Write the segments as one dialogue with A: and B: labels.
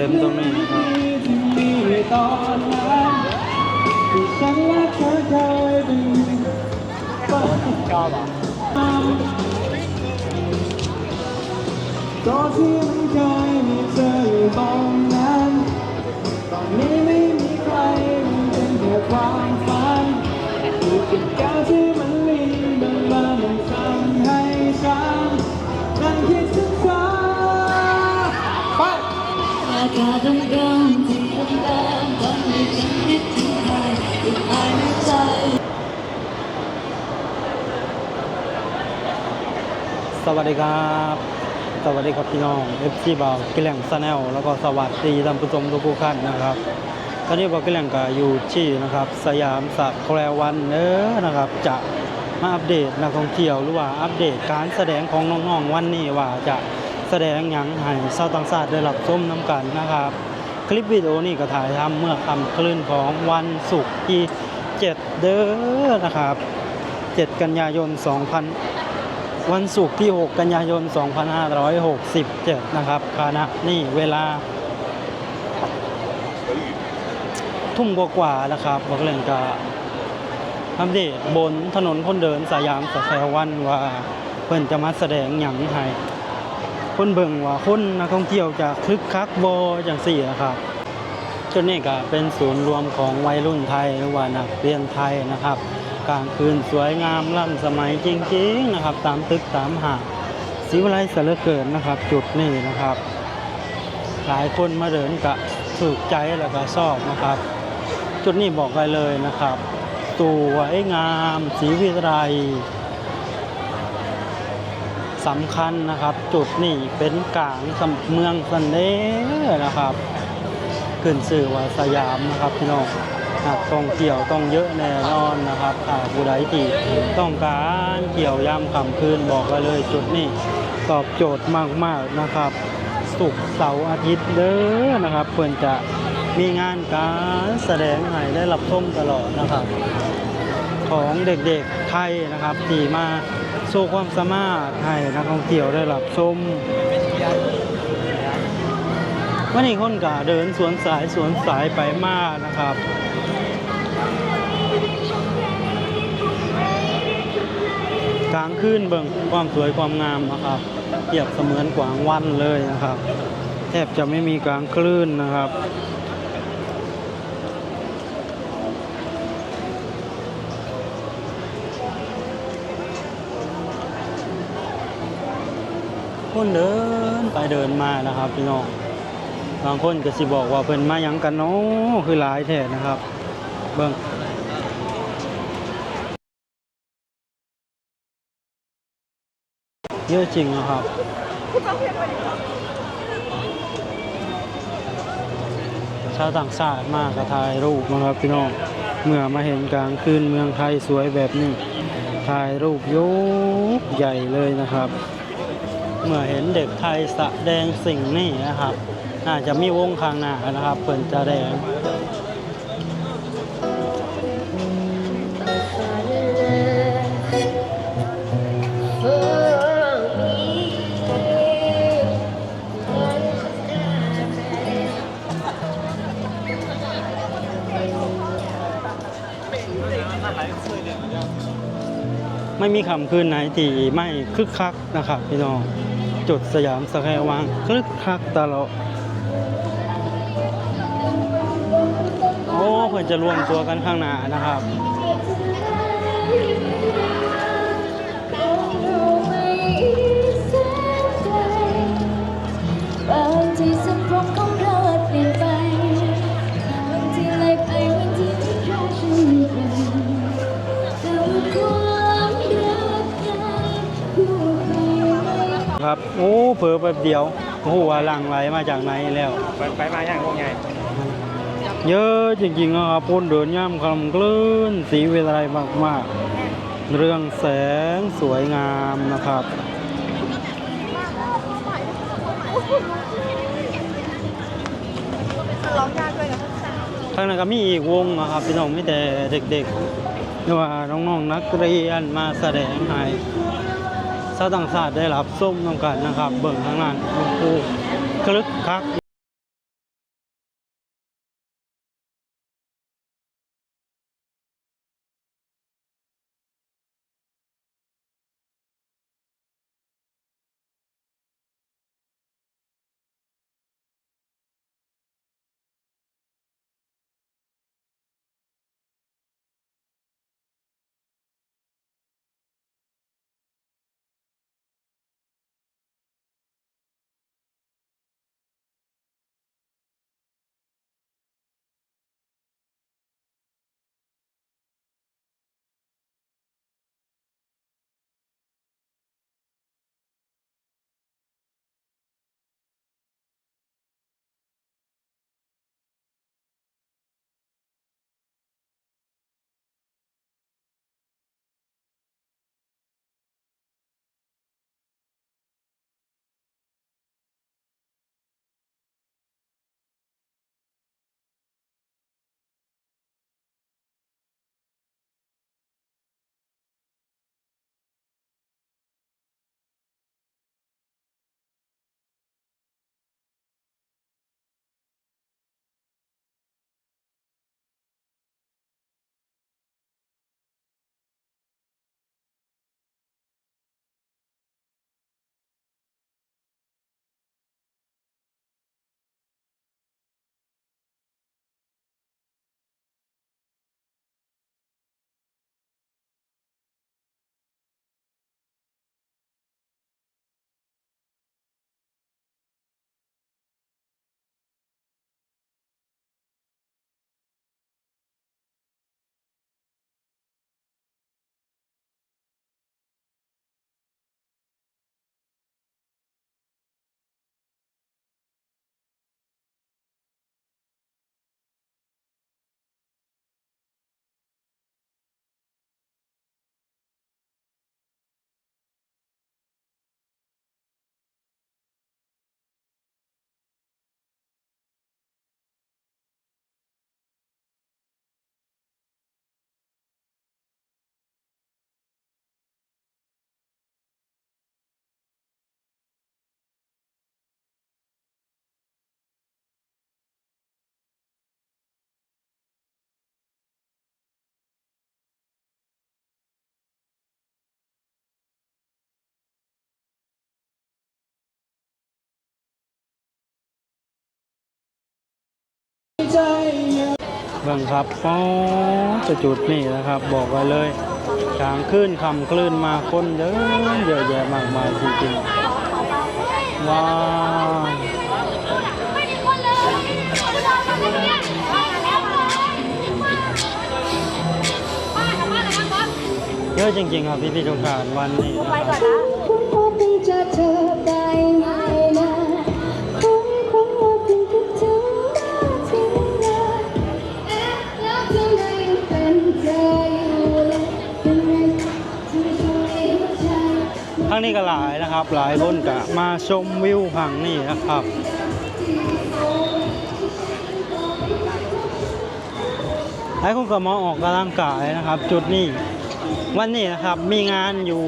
A: เต็มตรงนี้นะครับ
B: ที่มีตอนนั้นที่ฉันและเธอเคยเป็น
C: ชอบอะ
B: ตัวที่มันเคยมีเธออยู่ตรงนั้นตอนนี้ไม่มีใครมันเป็นแค่ความฝันอยู่กับแก้วที่
A: สวัสดีครับ สวัสดีครับพี่น้อง FC บ่าวกิแหล่งซาแนลแล้วก็สวัสดีท่านผู้ชมทุกท่านนะครับตอนนี้บ่าวกิแหล่งก็อยู่ที่นะครับ สยามสแควร์วันเนอนะครับ จะมาอัปเดตนักท่องเที่ยวหรือว่าอัปเดตการแสดงของน้องๆวันนี้ว่าจะ แสดงยังให้ชาวต่างชาติได้รับชมน้ำกันนะครับ คลิปวิดีโอนี้ก็ถ่ายทำเมื่อค่ำคลื่นของวันศุกร์ที่ 7 เด้อนะครับ 7 กันยายน 2000 วันศุกร์ที่ 6 กันยายน 2567 นะครับขณะนี่เวลาทุ่มกว่าๆนะครับบอกเลยกาอัปเดบนถนนคนเดินสยามสแควร์วันว่าเพิ่อนจะมาแสดงหยังให้ คนเบิ่งว่าคนนักท่องเที่ยวจะคึกคักบอจังสี่นะครับจุดนี้ก็เป็นศูนย์รวมของวัยรุ่นไทยหรือว่านักเรียนไทยนะครับกลางคืนสวยงามล้ำสมัยจริงๆนะครับ ตามตึกตามหาดศิวไลสยเหลือเกินนะครับ จุดนี้นะครับ หลายคนมาเดินกะถูกใจแล้วก็ชอบนะครับ จุดนี้บอกไปเลยนะครับสวยงามสีวิไล สำคัญนะครับ จุดนี้เป็นกลางสเมืองเสน่ห์นะครับขึ้นสื่อว่าสยามนะครับพี่น้องนักท่องเที่ยวต้องเยอะแน่นอนนะครับถ้าผู้ใดที่ต้องการเกี่ยวยามค่ำคืนบอกไว้เลยจุดนี้ตอบโจทย์มากๆนะครับศุกร์เสาร์อาทิตย์เด้อนะครับเพื่อนจะมีงานการแสดงให้ได้รับชมตลอดนะครับ ของเด็กๆไทยนะครับที่มาโชว์ความสามารถให้นักท่องเที่ยวได้รับชมวันนี้คนก็เดินสวนสายสวนสายไปมากนะครับกลางคืนเบิ่งความสวยความงามนะครับเปรียบเสมือนกวางวันเลยนะครับ แทบจะไม่มีกลางคลื่นนะครับ คนเดินไปเดินมานะครับพี่น้องบางคนก็สิบอกว่าเพิ่นมายังกันเนาะคือหลายแท้นะครับ เบิ่งเยอะจริงนะครับชาวต่างชาติมากก็ถ่ายรูปนะครับพี่น้องเมื่อมาเห็นกลางคืนเมืองไทยสวยแบบนี้ถ่ายรูปยกใหญ่เลยนะครับ เมื่อเห็นเด็กไทยแสดงสิ่งนี้นะครับ น่าจะมีวงข้างหน้านะครับเปิดจะแดงไม่มีคำคืนไหนที่ไม่คึกคักนะครับพี่น้อง จุดสยามสแควร์วังคึกคักตลอดโอ้เพื่อนจะรวมตัวกันข้างหน้านะครั
D: บ ครั
A: บ โอ้เผลอแป๊บเดียวโอ้โหว่าหลังไหลมาจากไหนแล้ว
C: ไปไปมาอย่างพวกไง
A: เยอะจริงๆนะครับคนเดินย่ำคำคลื่นสีเวลามากๆ เรื่องแสงสวยงามนะครับทางนั้นก็มีอีกวงนะครับพี่น้องไม่แต่เด็กๆหรือว่าน้องๆนักเรียนมาแสดงให้ ชาวต่างชาติได้รับส้มน้ำกันนะครับ เบิ่งทางนั้นโอ้โหคลึกคัก บิ่งครับอ๋อจะจุดนี่นะครับ บอกไว้เลยกลางคลื่นคำคลื่นมาคนเยอะเยอะแยะมากมายจริงๆว้าวเยอะจริงๆครับพี่พี่ทุกท่านวันนี้นะครับ
D: ทั้งนี้
A: ก็หลายนะครับ หลายคนก็มาชมวิวพังนี่นะครับหลายคนก็มาออกกำลังกายนะครับ จุดนี้วันนี้นะครับมีงานอยู่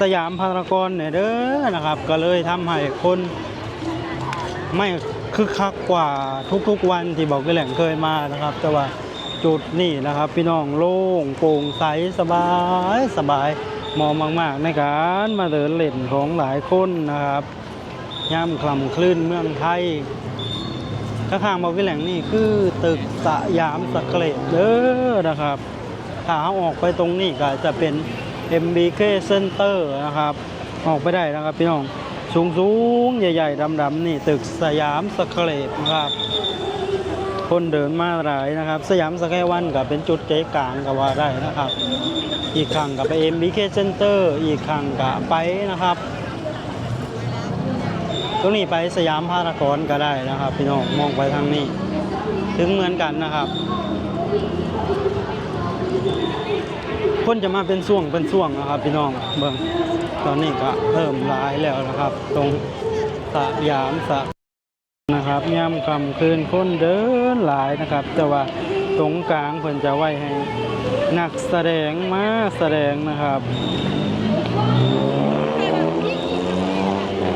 A: สยามพารากอนเนี่ยเด้อนะครับ ก็เลยทำให้คนไม่คึกคักกว่าทุกๆวันที่บอกไปแหล่งเคยมานะครับ แต่ว่าจุดนี้นะครับ พี่น้องโล่งโปร่งใสสบายสบาย เหมองมากๆ ในการมาเดินเล่นของหลายคนนะครับย่ำคลำคลื่นเมืองไทยข้างๆบอกวิแหล่งนี่คือตึกสยามสเคลเด้อนะครับถ้าออกไปตรงนี้ก็จะเป็น MBK Center นะครับ ออกไปได้นะครับพี่น้องสูงสูงๆใหญ่ ๆดำๆนี่ตึกสยามสเคลตนะครับ คนเดินมาหลายนะครับ สยามสแควร์วันก็เป็นจุดใจกลางก็ว่าได้นะครับ อีกครั้งก็ไป MBK Center อีกครั้งก็ไปนะครับ ตรงนี้ไปสยามพารากอนก็ได้นะครับ พี่น้องมองไปทางนี้ ถึงเหมือนกันนะครับ คนจะมาเป็นช่วงเป็นช่วงนะครับ พี่น้องเบิ่งตอนนี้ก็เพิ่มหลายแล้วนะครับ ตรงสยามสะ นะครับย่ำคำคืนคนเดินหลายนะครับ แต่ว่าตรงกลางเพิ่นจะไว้ให้นักแสดงมาแสดงนะครับ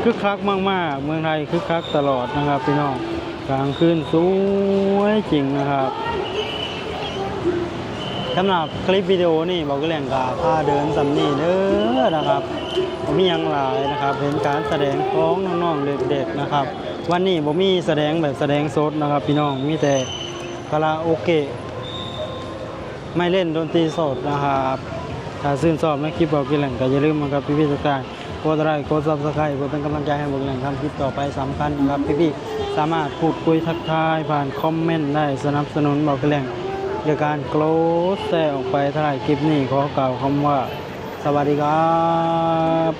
A: คึกคักมากๆ เมืองไทยคึกคักตลอดนะครับพี่น้องกลางคืนสวยจริงนะครับสำหรับคลิปวิดีโอนี่บอกก็เรียงกาพาเดินสำนีเด้อนะครับผมมีหยังหลายนะครับเป็นการแสดงของน้องๆเด็กๆนะครับ วันนี้ผมมีแสดงแบบแสดงสดนะครับ พี่น้องมีแต่คาราโอเกะไม่เล่นดนตรีสดนะครับถ้าชื่นชอบในคลิปบอกกินแหล่งก็อย่าลืมนะครับพี่พี่ทุกท่านกดไลค์กดซับสไครต์เพื่อเป็นกำลังใจให้บอกแหล่งทำคลิปต่อไปสำคัญนะครับพี่พี่ๆสามารถพูดคุยทักทายผ่านคอมเมนต์ได้สนับสนุนบอกกินแหล่งโดยการโกลดแชร์ออกไปถ่ายคลิปนี้ขอกล่าวคำว่าสวัสดีครับ